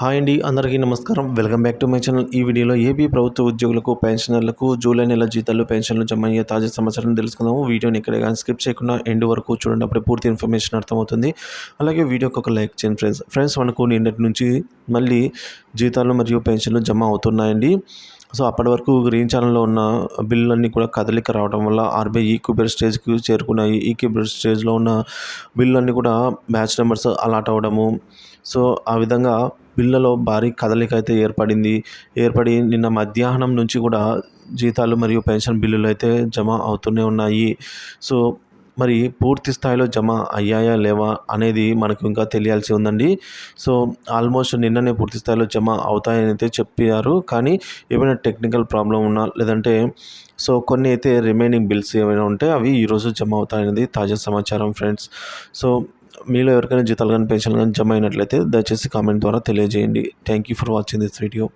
Hi అండి అందరికీ నమస్కారం. Welcome back to my channel. ఈ వీడియోలో ఏపీ ప్రభుత్వ ఉద్యోగులకు పెన్షనర్లకు జూలై నెల జీతాలు పెన్షన్లు జమ అయ్యే తాజా సమాచారం తెలుసుకుందాము. వీడియోని ఎక్కడ కానీ స్కిప్ చేయకుండా ఎండ్ వరకు చూడండి అప్పుడే పూర్తి ఇన్ఫర్మేషన్ అర్థమవుతుంది. అలాగే వీడియోకి ఒక లైక్ చేయండి ఫ్రెండ్స్. ఫ్రెండ్స్ మనకు నిన్నటి నుంచి మళ్ళీ జీతాలు మరియు పెన్షన్లు జమ అవుతున్నాయండి. సో అప్పటి వరకు గ్రీన్ ఛానల్లో ఉన్న బిల్లులన్నీ కూడా కదలిక రావడం వల్ల ఆర్బీఐ ఈ క్యూబర్ స్టేజ్కి చేరుకున్నాయి. ఈ క్యూబర్ స్టేజ్లో ఉన్న బిల్లులన్నీ కూడా బ్యాచ్ నెంబర్స్ అలాట్ అవ్వడము. సో ఆ విధంగా బిళ్ళలో భారీ కదలిక అయితే ఏర్పడింది. ఏర్పడి నిన్న మధ్యాహ్నం నుంచి కూడా జీతాలు మరియు పెన్షన్ బిల్లులు అయితే జమ అవుతూనే ఉన్నాయి. సో మరి పూర్తి స్థాయిలో జమ అయ్యాయా లేవా అనేది మనకు ఇంకా తెలియాల్సి ఉందండి. సో ఆల్మోస్ట్ నిన్ననే పూర్తి స్థాయిలో జమ అవుతాయని అయితే చెప్పారు. కానీ ఏమైనా టెక్నికల్ ప్రాబ్లం ఉన్నా లేదంటే సో కొన్ని అయితే రిమైనింగ్ బిల్స్ ఏమైనా ఉంటే అవి ఈరోజు జమ అవుతాయనేది తాజా సమాచారం ఫ్రెండ్స్. సో మీలో ఎవరికైనా జీతాలు కానీ పెన్షన్లు కానీ జమ అయినట్లయితే దయచేసి కామెంట్ ద్వారా తెలియజేయండి. Thank you for watching this video